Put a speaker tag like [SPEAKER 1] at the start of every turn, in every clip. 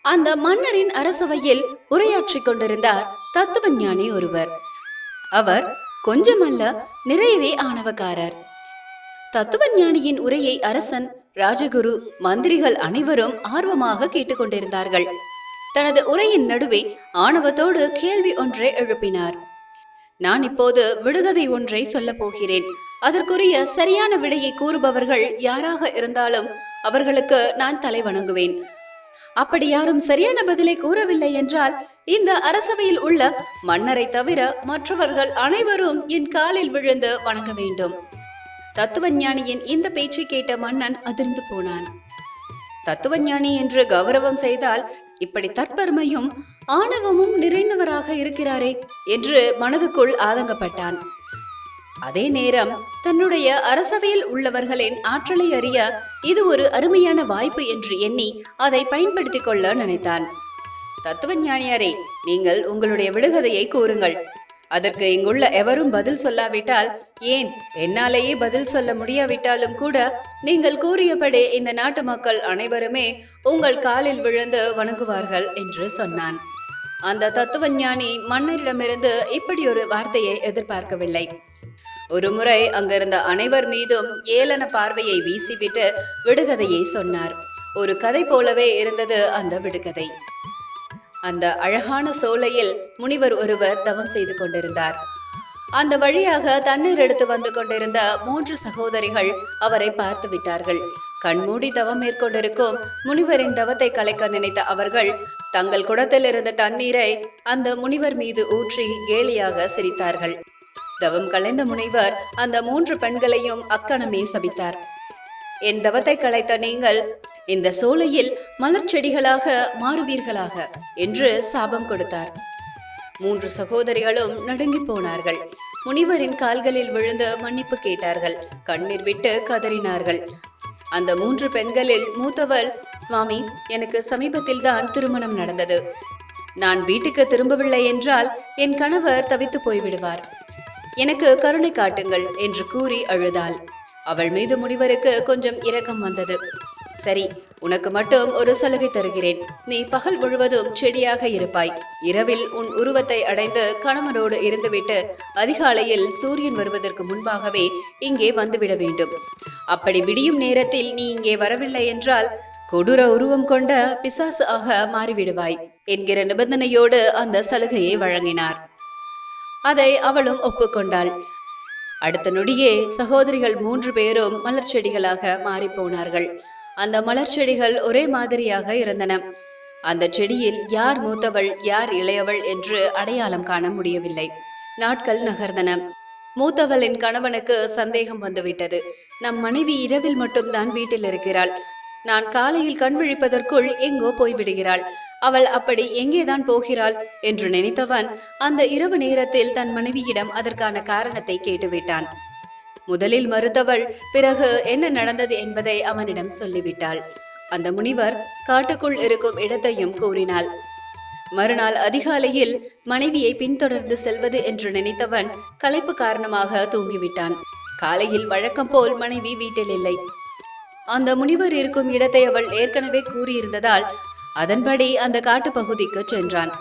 [SPEAKER 1] அந்த மன்னரின் அரசவையில் உரையாற்றிக் கொண்டிருந்தார் தத்துவஞானி ஒருவர். அவர் கொஞ்சமல்ல நிறையவே ஆணவக்காரர். தத்துவஞானியின் உரையை அரசன் ராஜகுரு மந்திரிகள் அனைவரும் ஆர்வமாக கேட்டுக்கொண்டிருந்தார்கள் தனது உரையின் நடுவே ஆணவத்தோடு கேள்வி ஒன்றை எழுப்பினார். நான் இப்போது விடுகதை ஒன்றை சொல்லப் போகிறேன். அதற்குரிய சரியான விடையை கூறுபவர்கள் யாராக இருந்தாலும் அவர்களுக்கு நான் தலை வணங்குவேன். அப்படி யாரும் சரியான பதிலை கூறவில்லை என்றால் இந்த அரசவையில் உள்ள மன்னரை தவிர மற்றவர்கள் அனைவரும் என் காலில் விழுந்து வணங்க வேண்டும். தத்துவஞானியின் இந்த பேச்சை கேட்ட மன்னன் அதிர்ந்து போனான். தத்துவஞானி என்று கௌரவம் செய்தால் இப்படி தற்பெருமையும் ஆணவமும் நிறைந்தவராக இருக்கிறாரே என்று மனதுக்குள் ஆதங்கப்பட்டான். அதே நேரம் தன்னுடைய அரசவையில் உள்ளவர்களின் ஆற்றலை அறிய இது ஒரு அருமையான வாய்ப்பு என்று எண்ணி அதை பயன்படுத்திக் கொள்ள நினைத்தான். தத்துவஞானியாரே நீங்கள் உங்களுடைய விடுகதையை கூறுங்கள். அதற்கு இங்குள்ள எவரும் பதில் சொல்லாவிட்டால் ஏன் என்னாலேயே பதில் சொல்ல முடியாவிட்டாலும் கூட நீங்கள் கூறியபடி இந்த நாட்டு மக்கள் அனைவருமே உங்கள் காலில் விழுந்து வணங்குவார்கள் என்று சொன்னான். அந்த தத்துவஞானி மன்னரிடமிருந்து இப்படி ஒரு வார்த்தையை எதிர்பார்க்கவில்லை. ஒருமுறை அங்கிருந்த அனைவர் மீதும் ஏளன பார்வையை வீசிவிட்டு விடுகதையை சொன்னார். ஒரு கதை போலவே இருந்தது அந்த விடுகதை. அந்த அழகான சோலையில் முனிவர் ஒருவர் தவம் செய்து கொண்டிருந்தார். அந்த வழியாக தண்ணீர் எடுத்து வந்து கொண்டிருந்த மூன்று சகோதரிகள் அவரை பார்த்து விட்டார்கள். கண்மூடி தவம் மேற்கொண்டிருக்கும் முனிவரின் தவத்தை கலைக்க நினைத்த அவர்கள் தங்கள் குடத்தில் இருந்த தண்ணீரை அந்த முனிவர் மீது ஊற்றி கேலியாக சிரித்தார்கள். தவம் கலைந்த முனிவர் அந்த மூன்று பெண்களையும் அக்கணமே சபித்தார். என் தவத்தை கலைத்த நீங்கள் இந்த சோலையில் மலர் செடிகளாக மாறுவீர்களாக என்று சாபம் கொடுத்தார். மூன்று சகோதரிகளும் நடுங்கி போனார்கள். முனிவரின் கால்களில் விழுந்து மன்னிப்பு கேட்டார்கள். கண்ணீர் விட்டு கதறினார்கள். அந்த மூன்று பெண்களில் மூத்தவள் சுவாமி எனக்கு சமீபத்தில் தான் திருமணம் நடந்தது. நான் வீட்டுக்கு திரும்பவில்லை என்றால் என் கணவர் தவித்து போய்விடுவார். எனக்கு கருணை காட்டுங்கள் என்று கூறி அழுதாள். அவள் மீது முனிவருக்கு கொஞ்சம் இரக்கம் வந்தது. சரி உனக்கு மட்டும் ஒரு சலுகை தருகிறேன். நீ பகல் முழுவதும் செடியாக இருப்பாய். இரவில் உன் உருவத்தை அடைந்து கணவனோடு இருந்துவிட்டு அதிகாலையில் சூரியன் வருவதற்கு முன்பாகவே இங்கே வந்துவிட வேண்டும். அப்படி விடியும் நேரத்தில் நீ இங்கே வரவில்லை என்றால் கொடூர உருவம் கொண்ட பிசாசு ஆக மாறிவிடுவாய் என்கிற நிபந்தனையோடு அந்த சலுகையை வழங்கினார். அதை அவளும் ஒப்புக்கொண்டாள். அடுத்த நொடியே சகோதரிகள் மூன்று பேரும் மலர் செடிகளாக மாறிப் போனார்கள் அந்த மலர் செடிகள் ஒரே மாதிரியாக இருந்தன. அந்த செடியில் யார் மூத்தவள் யார் இளையவள் என்று அடையாளம் காண முடியவில்லை. நாட்கள் நகர்ந்தன. மூத்தவளின் கணவனுக்கு சந்தேகம் வந்துவிட்டது. நம் மனைவி இரவில் மட்டும்தான் வீட்டில் இருக்கிறாள். நான் காலையில் கண் விழிப்பதற்குள் எங்கோ போய்விடுகிறாள். அவள் அப்படி எங்கேதான் போகிறாள் என்று நினைத்தவன் அந்த இரவு நேரத்தில் தன் மனைவியிடம் அதற்கான காரணத்தை கேட்டுவிட்டான். முதலில் மறுத்தவள் பிறகு என்ன நடந்தது என்பதை அவனிடம் சொல்லிவிட்டாள். அந்த முனிவர் காட்டுக்குள் இருக்கும் இடத்தையும் கூறினாள். மறுநாள் அதிகாலையில் மனைவியை பின்தொடர்ந்து செல்வது என்று நினைத்தவன் களைப்பு காரணமாக தூங்கிவிட்டான். காலையில் வழக்கம் போல் மனைவி வீட்டில் இல்லை. அந்த முனிவர் இருக்கும் இடத்தை அவள் ஏற்கனவே கூறியிருந்ததால் அதன்படி அந்த காட்டுப் பகுதிக்கு சென்றான்.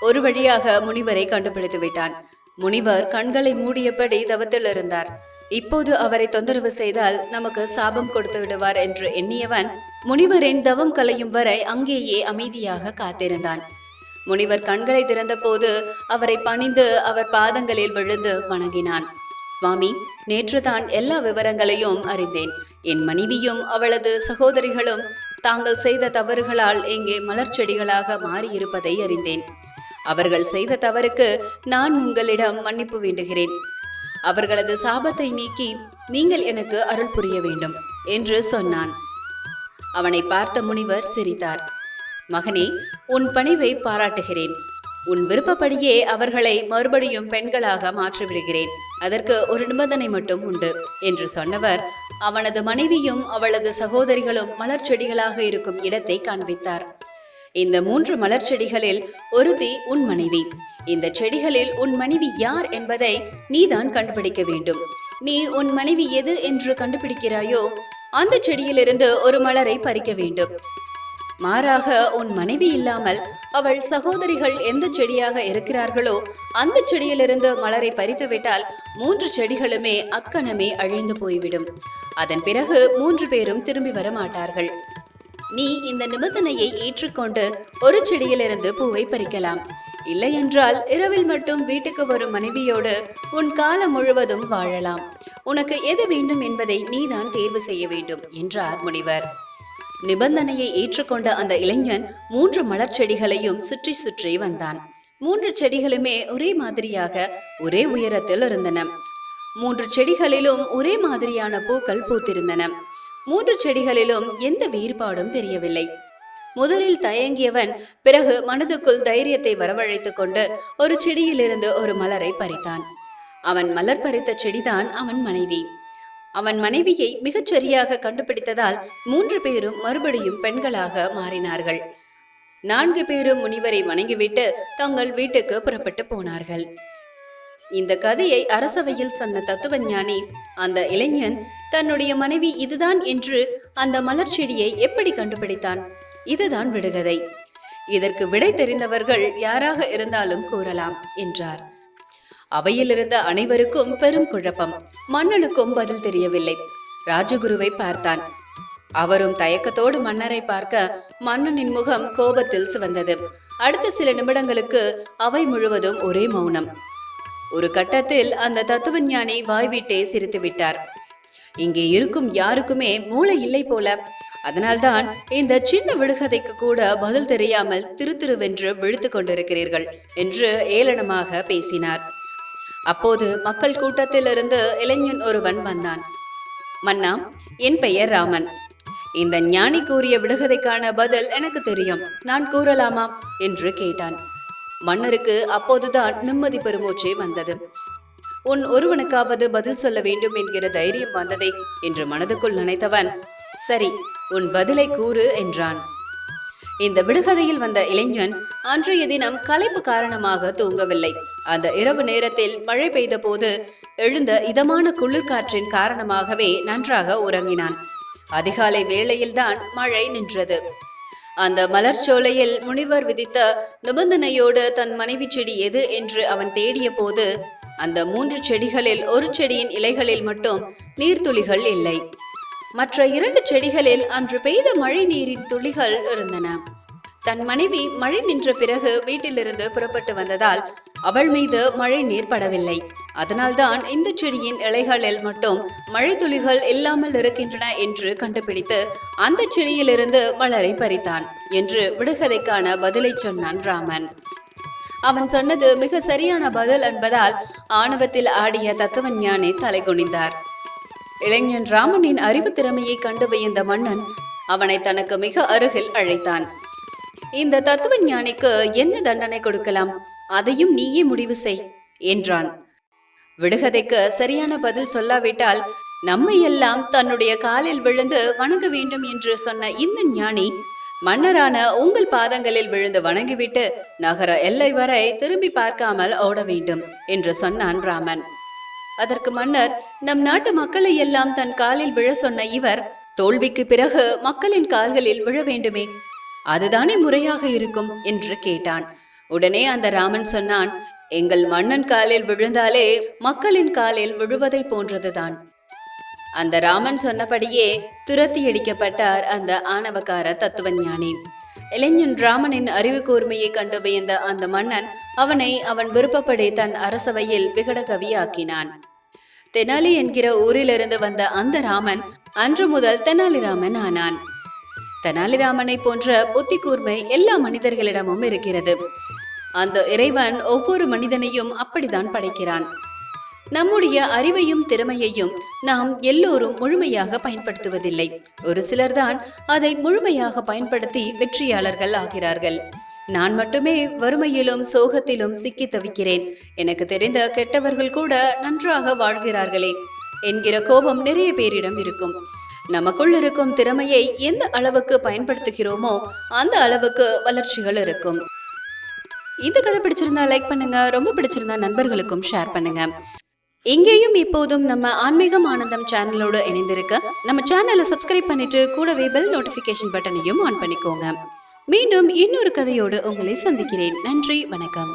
[SPEAKER 1] ஒரு வழியாக முனிவரை கண்டுபிடித்து விட்டான் முனிவர் கண்களை மூடியபடி தவத்தில் இருந்தார். இப்போது அவரை தொந்தரவு செய்தால் நமக்கு சாபம் கொடுத்து விடுவார் என்று எண்ணியவன் முனிவரின் தவம் கலையும் வரை அங்கேயே அமைதியாக காத்திருந்தான். முனிவர் கண்களை திறந்தபோது அவரை பணிந்து அவர் பாதங்களில் விழுந்து வணங்கினான். சுவாமி நேற்றுதான் எல்லா விவரங்களையும் அறிந்தேன். என் மனைவியும் அவளது சகோதரிகளும் தாங்கள் செய்த தவறுகளால் இங்கே மலர் செடிகளாக மாறியிருப்பதை அறிந்தேன். அவர்கள் செய்த தவறுக்கு நான் உங்களிடம் மன்னிப்பு வேண்டுகிறேன். அவர்களது சாபத்தை நீக்கி நீங்கள் எனக்கு அருள் புரிய வேண்டும் என்று சொன்னான். அவனை பார்த்த முனிவர் சிரித்தார். மகனே உன் பணிவை பாராட்டுகிறேன். உன் விருப்பப்படியே அவர்களை மறுபடியும் பெண்களாக மாற்றிவிடுகிறேன். அதற்கு ஒரு நிபந்தனை மட்டும் உண்டு என்று சொன்னவர் அவனது மனைவியும் அவளது சகோதரிகளும் மலர் செடிகளாக இருக்கும் இடத்தை காண்பித்தார். இந்த மூன்று மலர் செடிகளில் ஒருத்தி உன் மனைவி. இந்த செடிகளில் உன் மனைவி யார் என்பதை நீதான் கண்டுபிடிக்க வேண்டும். நீ உன் மனைவி எது என்று கண்டுபிடிக்கிறாயோ அந்த செடியிலிருந்து ஒரு மலரை பறிக்க வேண்டும். மாறாக உன் மனைவி இல்லாமல் அவள் சகோதரிகள் எந்த செடியாக இருக்கிறார்களோ அந்த செடியிலிருந்து மலரை பறித்துவிட்டால் மூன்று செடிகளுமே அக்கணமே அழிந்து போய்விடும். அதன் பிறகு மூன்று பேரும் திரும்பி வர மாட்டார்கள் நீ இந்த நிபந்தனையை ஏற்றுக்கொண்டு ஒரு செடியிலிருந்து பூவை பறிக்கலாம். இல்லை என்றால் இரவில் மட்டும் வீட்டுக்கு வரும் மனைவியோடு உன் காலம் முழுவதும் வாழலாம். உனக்கு எது வேண்டும் என்பதை நீதான் தேர்வு செய்ய வேண்டும் என்றார் முனிவர். நிபந்தனையை ஏற்றுக்கொண்ட அந்த இளைஞன் மூன்று மலர் செடிகளையும் சுற்றி சுற்றி வந்தான். மூன்று செடிகளுமே ஒரே மாதிரியாக ஒரே உயரத்தில் இருந்தன. மூன்று செடிகளிலும் ஒரே மாதிரியான பூக்கள் பூத்திருந்தன. மூன்று செடிகளிலும் எந்த வேறுபாடும் தெரியவில்லை. முதலில் தயங்கியவன் பிறகு மனதுக்குள் தைரியத்தை வரவழைத்துக் கொண்டு ஒரு செடியிலிருந்து ஒரு மலரை பறித்தான். அவன் மலர் பறித்த செடிதான் அவன் மனைவி. அவன் மனைவியை மிகச் சரியாக கண்டுபிடித்ததால் மூன்று பேரும் மறுபடியும் பெண்களாக மாறினார்கள். நான்கு பேரும் முனிவரை வணங்கிவிட்டு தங்கள் வீட்டுக்கு புறப்பட்டு போனார்கள். இந்த கதையை அரசவையில் சொன்ன தத்துவஞானி அந்த இளைஞன் தன்னுடைய மனைவி இதுதான் என்று அந்த மலர் செடியை எப்படி கண்டுபிடித்தான்? இதுதான் விடுகதை. இதற்கு விடை தெரிந்தவர்கள் யாராக இருந்தாலும் கூறலாம் என்றார். அவையில் இருந்த அனைவருக்கும் பெரும் குழப்பம். மன்னனுக்கும் பதில் தெரியவில்லை. ராஜகுருவை பார்த்தான். அவரும் தயக்கத்தோடு மன்னரை பார்க்க மன்னனின் முகம் கோபத்தில் சிவந்தது. அடுத்த சில நிமிடங்களுக்கு அவை முழுவதும் ஒரே மௌனம். ஒரு கட்டத்தில் அந்த தத்துவஞானி வாய்விட்டே சிரித்து விட்டார் இங்கே இருக்கும் யாருக்குமே மூளை இல்லை போல. அதனால்தான் இந்த சின்ன விடுகதைக்கு கூட பதில் தெரியாமல் திரு திருவென்று விழுத்து கொண்டிருக்கிறீர்கள் என்று ஏளனமாக பேசினார். அப்போது மக்கள் கூட்டத்திலிருந்து இளைஞன் ஒருவன் வந்தான். மன்னா என் பெயர் ராமன். இந்த ஞானி கூறிய விடுகதைக்கான பதில் எனக்கு தெரியும். நான் கூறலாமா? என்று கேட்டான். மன்னருக்கு அப்போதுதான் நிம்மதி பெருமூச்சே வந்தது. உன் ஒருவனுக்காவது பதில் சொல்ல வேண்டும் என்கிற தைரியம் வந்ததே என்று மனதுக்குள் நினைத்தவன் சரி உன் பதிலை கூறு என்றான். இந்த விடுகதையில் வந்த இளைஞன் அன்றைய தினம் களைப்பு காரணமாக தூங்கவில்லை. அந்த இரவு நேரத்தில் மழை பெய்த போது எழுந்த இதமான குளிர்காற்றின் காரணமாகவே நன்றாக உறங்கினான். அதிகாலை வேளையில்தான் மழை நின்றது. அந்த மலர் சோலையில் முனிவர் விதித்த நிபந்தனையோடு தன் மனைவி செடி எது என்று அவன் தேடிய போது அந்த மூன்று செடிகளில் ஒரு செடியின் இலைகளில் மட்டும் நீர்த்துளிகள் இல்லை. மற்ற இரண்டு செடிகளில் அன்று பெய்த மழை நீரின் துளிகள் இருந்தன. தன் மனைவி மழை நின்ற பிறகு வீட்டிலிருந்து புறப்பட்டு வந்ததால் அவள் மீது மழை நீர் படவில்லை. அதனால்தான் இந்த செடியின் இலைகளில் மட்டும் மழை துளிகள் இல்லாமல் இருக்கின்றன என்று கண்டுபிடித்து அந்த செடியிலிருந்து மலரை பறித்தான் என்று விடுகதைக்கான பதிலை சொன்னான் ராமன். அவன் சொன்னது மிக சரியான பதில் என்பதால் ஆணவத்தில் ஆடிய தத்துவஞானி தலை குனிந்தார். இளைஞன் ராமனின் அறிவு திறமையை கண்டு வியந்த மன்னன் அவனை தனக்கு மிக அருகில் அழைத்தான். இந்த தத்துவ ஞானிக்கு என்ன தண்டனை கொடுக்கலாம்? அதையும் நீயே முடிவு செய் என்றான். விடுகதைக்கு சரியான பதில் சொல்லாவிட்டால் நம்மை எல்லாம் தன்னுடைய காலில் விழுந்து வணங்க வேண்டும் என்று சொன்ன இந்த ஞானி மன்னரான உங்கள் பாதங்களில் விழுந்து வணங்கிவிட்டு நகர எல்லை வரை திரும்பி பார்க்காமல் ஓட வேண்டும் என்று சொன்னான் ராமன். அதற்கு மன்னர் நம் நாட்டு மக்களை எல்லாம் தன் காலில் விழ சொன்ன இவர் தோல்விக்கு பிறகு மக்களின் கால்களில் விழ வேண்டுமே அதுதானே முறையாக இருக்கும் என்று கேட்டான். உடனே அந்த ராமன் சொன்னான் எங்கள் மன்னன் காலில் விழுந்தாலே மக்களின் காலில் விழுவதை போன்றதுதான். அந்த ராமன் சொன்னபடியே துரத்தி அடிக்கப்பட்டார் அந்த ஆணவக்கார தத்துவஞானி. இளைஞன் ராமனின் அறிவு கூர்மையை கண்டு வியந்த அந்த மன்னன் அவனை அவன் விருப்பப்படி தன் அரசவையில் விகடகவியாக்கினான். தெனாலி என்கிற ஊரிலிருந்து வந்த அந்த ராமன் அன்று முதல் தெனாலிராமன் ஆனான். தெனாலிராமனை போன்ற புத்தி கூர்மை எல்லா மனிதர்களிடமும் இருக்கிறது. அந்த இறைவன் ஒவ்வொரு மனிதனையும் அப்படித்தான் படைக்கிறான். நம்முடைய அறிவையும் திறமையையும் நாம் எல்லோரும் முழுமையாக பயன்படுத்துவதில்லை. ஒரு சிலர்தான் அதை முழுமையாக பயன்படுத்தி வெற்றியாளர்கள் ஆகிறார்கள். நான் மட்டுமே வறுமையிலும் சோகத்திலும் சிக்கி தவிக்கிறேன். எனக்கு தெரிந்த கெட்டவர்கள் கூட நன்றாக வாழ்கிறார்களே. என்கிற கோபம் நிறைய பேரிடம் இருக்கும். நமக்குள் இருக்கும் திறமையை எந்த அளவுக்கு பயன்படுத்துகிறோமோ அந்த அளவுக்கு வளர்ச்சிகள் இருக்கும். இந்த கதை பிடிச்சிருந்தா லைக் பண்ணுங்க. ரொம்ப பிடிச்சிருந்தா நண்பர்களுக்கும் ஷேர் பண்ணுங்க. இங்கேயும் இப்போதும் நம்ம ஆன்மீகம் ஆனந்தம் சேனலோடு இணைந்திருக்க நம்ம சேனலை சப்ஸ்கிரைப் பண்ணிட்டு கூடவே பெல் நோட்டிஃபிகேஷன் பட்டனையும் ஆன் பண்ணிக்கோங்க. மீண்டும் இன்னொரு கதையோடு உங்களை சந்திக்கிறேன். நன்றி வணக்கம்.